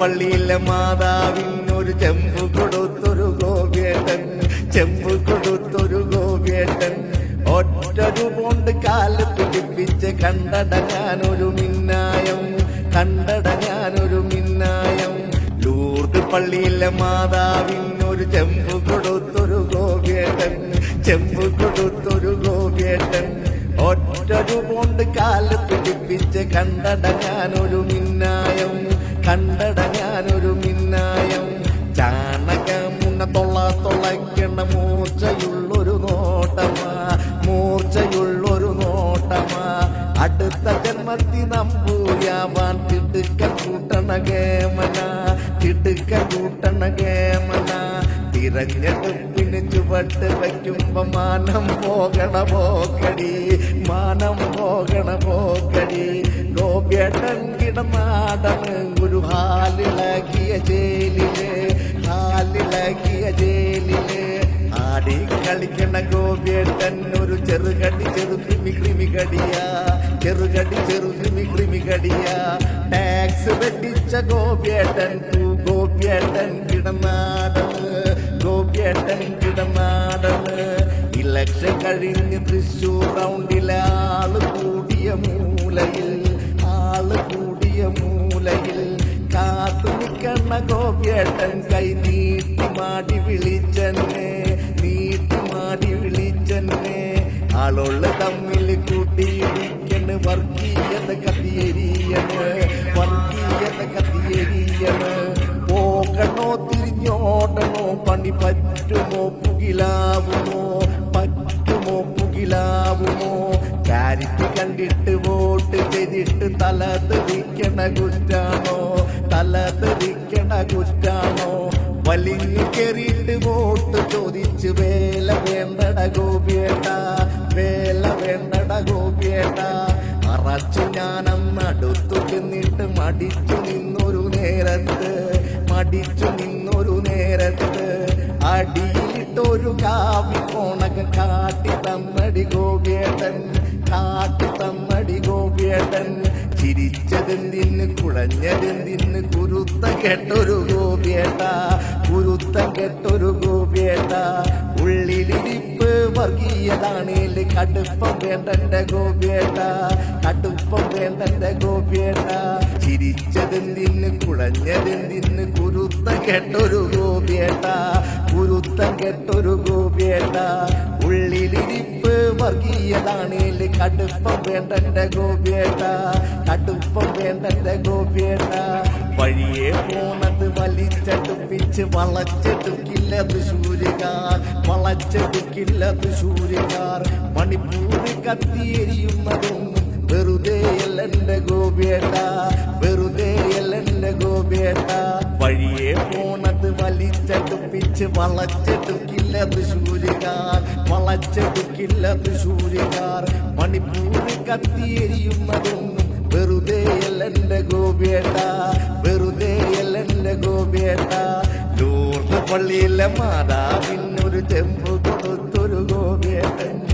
പള്ളിയിലെ മാതാവിനൊരു ചെമ്പ് കൊടുത്തൊരു ഗോപിയേട്ടൻ ചെമ്പ് കൊടുത്തൊരു ഗോപിയേട്ടൻ. ഒറ്റൊരു കൊണ്ട് കാൽ പിടിപ്പിച്ച് കണ്ടടങ്ങാനൊരു മിന്നായം കണ്ടടങ്ങാനൊരു മിന്നായം. ലൂർദ് പള്ളിയിലെ മാതാവിനൊരു ചെമ്പ് കൊടുത്തൊരു ഗോപിയേട്ടൻ ചെമ്പ് കൊടുത്തൊരു ഗോപിയേട്ടൻ. ഒറ്റൊരു കൊണ്ട് കാൽ പിടിപ്പിച്ച് കണ്ടടങ്ങാനൊരു മിന്നായം. കണ്ടടങ്ങാനൊരു മിന്നായം. ചാണക മുന്ന തൊള്ള തൊള്ളയ്ക്കണ്ട മൂർച്ചയുള്ളൊരു നോട്ടമാ. മൂർച്ചയുള്ളൊരു നോട്ടമാ. അടുത്ത ജന്മത്തി നമ്പൂയാവാൻ തിടുക്ക കൂട്ടണ ഗേമന തിടുക്ക കൂട്ടണ ഗേമന തിരഞ്ഞെടുപ്പിന് ചുവട്ട് വയ്ക്കുമ്പോ മാനം പോകണ പോക്കടി. മാനം പോകണ പോക്കടി. ഗോപ്യേട്ടൻ കിടനാടന് ഒരു ഹാലിളകിയ ജയിലിൽ ഹാലിളകിയ ജയിലിൽ. ആടി കളിക്കണ ഗോപിയേട്ടൻ ഒരു ചെറുകടി ചെറു കൃമി കൃമി കടിയ ചെറുകടി ചെറു കൃമി കൃമി കടിയ. ടാക്സ് വെട്ടിച്ച ഗോപിയേട്ടൻ തൂ ഗോപിയേട്ടൻ കിടനാടന് ഗോപിയേട്ടൻ കിടനാടന് ഇലക്ഷൻ കഴിഞ്ഞ് തൃശൂർ റൗണ്ടിലെ കൂടിയ മൂലയിൽ ഗോപിയേട്ടൻ കൈ നീട്ടി മാടി വിളിച്ചെന്നെ നീട്ടി മാടി വിളിച്ചെന്നെ. ആളുള്ള തമ്മിൽ കൂട്ടിയിടിക്കണ് വർഗീയത കത്തിയെരിയണ് വർഗീയത കത്തിയെരിയണ്. പോകണോ തിരിഞ്ഞോടണോ പണി പറ്റുമോ പുകിലാവുമോ പറ്റുമോ പുകിലാവുമോ? ചാരിറ്റി കണ്ടിട്ട് വോട്ട് ചെയ്തിട്ട് തല തെറിക്കണ കുറ്റാണോ? തല തെറിക്കണ കുറ്റാണോ വലിഞ്ഞു കയറിയിട്ട് വോട്ട് ചോദിച്ച് വേല വേണ്ടട ഗോപിയേട്ട വേല വേണ്ടട ഗോപിയേട്ട. അറച്ചു ഞാനന്ന് അടുത്തു ചെന്നിട്ട് മടിച്ചു നിന്നൊരു നേരത്ത് മടിച്ചു നിന്നൊരു നേരത്ത്. അടിയിലിട്ടൊരു കാവി കോണക കാട്ടി തന്നടി ഗോപിയേട്ടൻ. കാട്ടി തമ്മടി ഗോപിയേട്ടൻ ചിരിച്ചതെന്തിന് കുഴഞ്ഞതെന്തിന് കുരുത്ത കെട്ടൊരു ഗോപിയേട്ട കുരുത്ത കെട്ടൊരു ഗോപിയേട്ട. ഉള്ളിലിരിപ്പ് വർഗീയതാണേൽ കടുപ്പം വേണ്ടന്റെ ഗോപിയേട്ട കടുപ്പം വേണ്ടന്റെ ഗോപിയേട്ട. ചിരിച്ചതെന്തിന് കുഴഞ്ഞതെന്തിന് കുരുത്ത കെട്ടൊരു ഗോപിയേട്ട കുരുത്ത കെട്ടൊരു ഗോപിയേട്ട. ഉള്ളിലിരിപ്പ് വർഗീയതാണേൽ കടുപ്പം വേണ്ടന്റെ ഗോപിയേട്ട. കടുപ്പം വേണ്ടന്റെ ഗോപിയേട്ട. വഴിയെ പോണത് വലിച്ചടുപ്പിച്ച് വളച്ചെടുക്കില്ലത് സൂര്യകാർ. വളച്ചെടുക്കില്ലത് സൂര്യകാർ. മണിപ്പൂർ കത്തിയെരിയുന്നതൊന്നും വെറുതെയല്ലെന്റെ ഗോപിയേട്ട. വെറുതെയല്ലെന്റെ ഗോപിയേട്ട. വഴിയെ പോണത് വലിച്ചടുപ്പിച്ച് വളച്ചെടുക്കില്ല തൃശൂരുകാർ വളച്ചെടുക്കില്ല തൃശൂരുകാർ മണിപ്പൂർ കത്തിയെരിയുന്നതൊന്നും ഗോപേട്ട ഗോപിയേട്ട വെറുതെയല്ലെന്റെ ഗോപിയേട്ട. ലൂർന്ന് പള്ളിയിലെ മാതാവിനൊരു ചെമ്പ് കൊടുത്തൊരു ഗോപിയേട്ടൻ. ചെമ്പ്